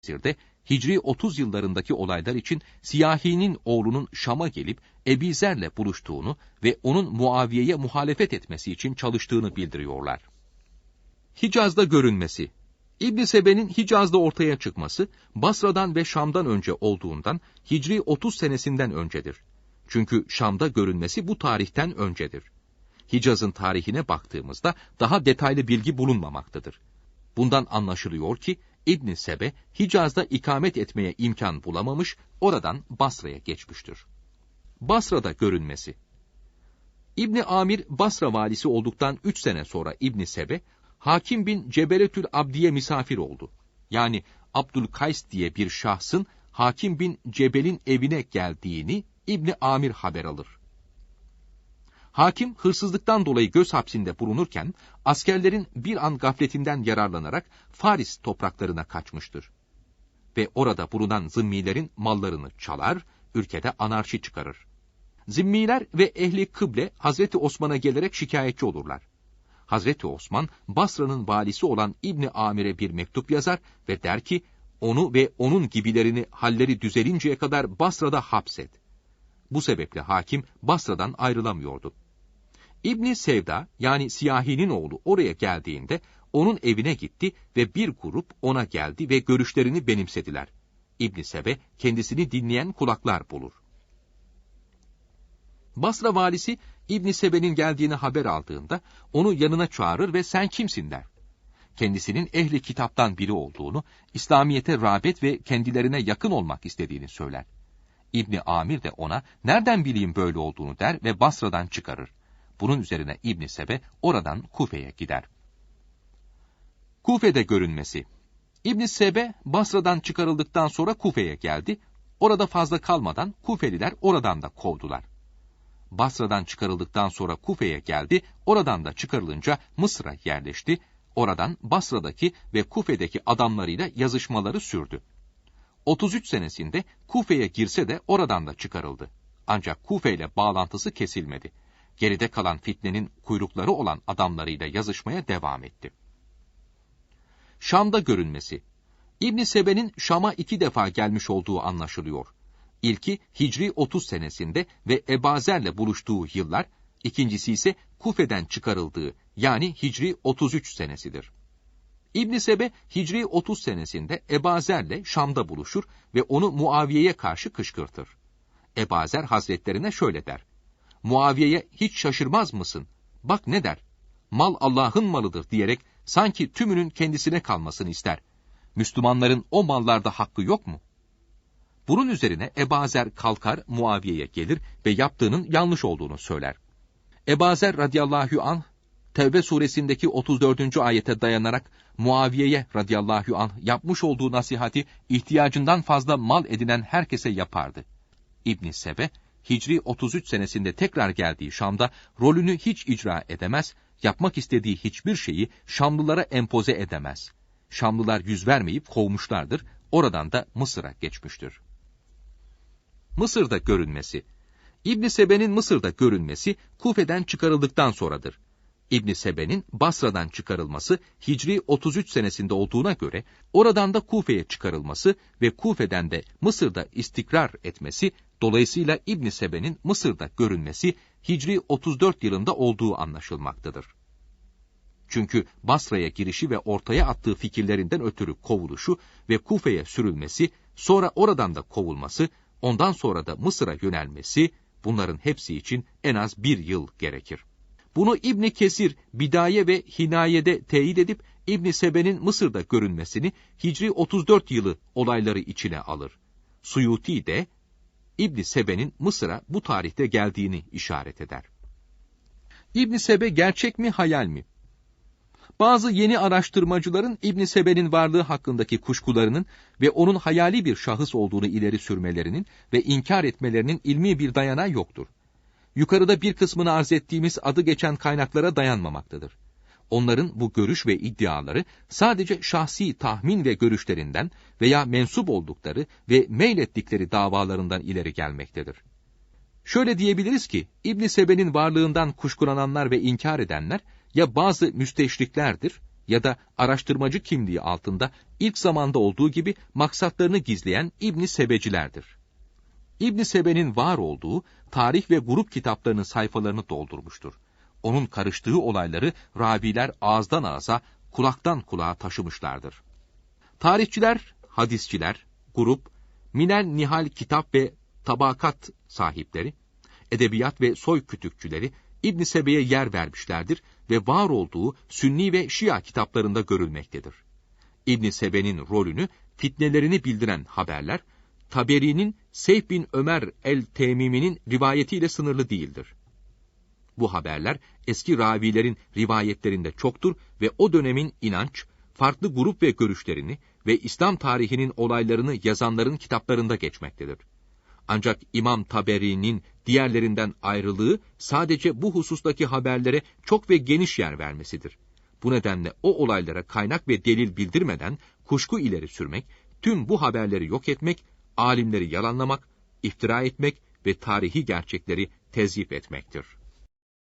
Mısır'da Hicri 30 yıllarındaki olaylar için Siyahi'nin oğlunun Şam'a gelip Ebi Zer'le buluştuğunu ve onun Muaviye'ye muhalefet etmesi için çalıştığını bildiriyorlar. Hicaz'da görünmesi İbn Sebe'nin Hicaz'da ortaya çıkması Basra'dan ve Şam'dan önce olduğundan Hicri 30 senesinden öncedir. Çünkü Şam'da görünmesi bu tarihten öncedir. Hicaz'ın tarihine baktığımızda daha detaylı bilgi bulunmamaktadır. Bundan anlaşılıyor ki İbn Sebe Hicaz'da ikamet etmeye imkan bulamamış, oradan Basra'ya geçmiştir. Basra'da görünmesi İbn Amir Basra valisi olduktan üç sene sonra İbn Sebe Hakim bin Cebeletül Abdi'ye misafir oldu. Yani Abdülkays diye bir şahsın Hakim bin Cebel'in evine geldiğini İbni Amir haber alır. Hakim hırsızlıktan dolayı göz hapsinde bulunurken askerlerin bir an gafletinden yararlanarak Faris topraklarına kaçmıştır. Ve orada bulunan zimmilerin mallarını çalar, ülkede anarşi çıkarır. Zimmiler ve ehli kıble Hazreti Osman'a gelerek şikayetçi olurlar. Hazreti Osman Basra'nın valisi olan İbni Amir'e bir mektup yazar ve der ki onu ve onun gibilerini halleri düzelinceye kadar Basra'da hapset. Bu sebeple hakim Basra'dan ayrılamıyordu. İbni Sevda yani Siyahi'nin oğlu oraya geldiğinde onun evine gitti ve bir grup ona geldi ve görüşlerini benimsediler. İbni Sebe kendisini dinleyen kulaklar bulur. Basra valisi İbn Sebe'nin geldiğini haber aldığında onu yanına çağırır ve sen kimsin der. Kendisinin ehli kitaptan biri olduğunu, İslamiyete rağbet ve kendilerine yakın olmak istediğini söyler. İbni Amir de ona nereden bileyim böyle olduğunu der ve Basra'dan çıkarır. Bunun üzerine İbn Sebe oradan Kufe'ye gider. Kufe'de görünmesi İbn Sebe Basra'dan çıkarıldıktan sonra Kufe'ye geldi. Orada fazla kalmadan Kufeliler oradan da kovdular. Basra'dan çıkarıldıktan sonra Kufe'ye geldi, oradan da çıkarılınca Mısır'a yerleşti, oradan Basra'daki ve Kufe'deki adamlarıyla yazışmaları sürdü. 33 senesinde Kufe'ye girse de oradan da çıkarıldı. Ancak Kufe ile bağlantısı kesilmedi. Geride kalan fitnenin kuyrukları olan adamlarıyla yazışmaya devam etti. Şam'da görünmesi İbn Sebe'nin Şam'a iki defa gelmiş olduğu anlaşılıyor. İlki Hicri 30 senesinde ve Ebazer'le buluştuğu yıllar, ikincisi ise Kufe'den çıkarıldığı yani Hicri 33 senesidir. İbn Sebe Hicri 30 senesinde Ebazer'le Şam'da buluşur ve onu Muaviye'ye karşı kışkırtır. Ebazer Hazretlerine şöyle der. Muaviye'ye hiç şaşırmaz mısın? Bak ne der? Mal Allah'ın malıdır diyerek sanki tümünün kendisine kalmasını ister. Müslümanların o mallarda hakkı yok mu? Bunun üzerine Ebazer kalkar Muaviye'ye gelir ve yaptığının yanlış olduğunu söyler. Ebazer radıyallahu anh Tevbe suresindeki 34. ayete dayanarak Muaviye'ye radıyallahu anh yapmış olduğu nasihati ihtiyacından fazla mal edinen herkese yapardı. İbn Sebe Hicri 33 senesinde tekrar geldiği Şam'da rolünü hiç icra edemez, yapmak istediği hiçbir şeyi Şamlılara empoze edemez. Şamlılar yüz vermeyip kovmuşlardır, oradan da Mısır'a geçmiştir. Mısır'da görünmesi. İbn Sebe'nin Mısır'da görünmesi Kufe'den çıkarıldıktan sonradır. İbn Sebe'nin Basra'dan çıkarılması Hicri 33 senesinde olduğuna göre oradan da Kufe'ye çıkarılması ve Kufe'den de Mısır'da istikrar etmesi dolayısıyla İbn Sebe'nin Mısır'da görünmesi Hicri 34 yılında olduğu anlaşılmaktadır. Çünkü Basra'ya girişi ve ortaya attığı fikirlerinden ötürü kovuluşu ve Kufe'ye sürülmesi, sonra oradan da kovulması ondan sonra da Mısır'a yönelmesi, bunların hepsi için en az bir yıl gerekir. Bunu İbni Kesir, Bidaye ve Hinaye'de teyit edip, İbni Sebe'nin Mısır'da görünmesini Hicri 34 yılı olayları içine alır. Suyuti de, İbni Sebe'nin Mısır'a bu tarihte geldiğini işaret eder. İbni Sebe gerçek mi, hayal mi? Bazı yeni araştırmacıların İbn Sebe'nin varlığı hakkındaki kuşkularının ve onun hayali bir şahıs olduğunu ileri sürmelerinin ve inkar etmelerinin ilmi bir dayanağı yoktur. Yukarıda bir kısmını arz ettiğimiz adı geçen kaynaklara dayanmamaktadır. Onların bu görüş ve iddiaları sadece şahsi tahmin ve görüşlerinden veya mensup oldukları ve meylettikleri davalarından ileri gelmektedir. Şöyle diyebiliriz ki, İbn Sebe'nin varlığından kuşkulananlar ve inkar edenler, ya bazı müsteşriklerdir ya da araştırmacı kimliği altında ilk zamanda olduğu gibi maksatlarını gizleyen İbni Sebecilerdir. İbni Sebe'nin var olduğu tarih ve grup kitaplarının sayfalarını doldurmuştur. Onun karıştığı olayları raviler ağızdan ağza, kulaktan kulağa taşımışlardır. Tarihçiler, hadisçiler, grup, minel nihal kitap ve tabakat sahipleri, edebiyat ve soy kütükçüleri İbn Sebe'ye yer vermişlerdir ve var olduğu Sünni ve Şia kitaplarında görülmektedir. İbn Sebe'nin rolünü fitnelerini bildiren haberler, Taberi'nin Seyf bin Ömer el-Temimi'nin rivayetiyle sınırlı değildir. Bu haberler eski ravilerin rivayetlerinde çoktur ve o dönemin inanç, farklı grup ve görüşlerini ve İslam tarihinin olaylarını yazanların kitaplarında geçmektedir. Ancak İmam Taberi'nin diğerlerinden ayrılığı sadece bu husustaki haberlere çok ve geniş yer vermesidir. Bu nedenle o olaylara kaynak ve delil bildirmeden kuşku ileri sürmek, tüm bu haberleri yok etmek, alimleri yalanlamak, iftira etmek ve tarihi gerçekleri tezyif etmektir.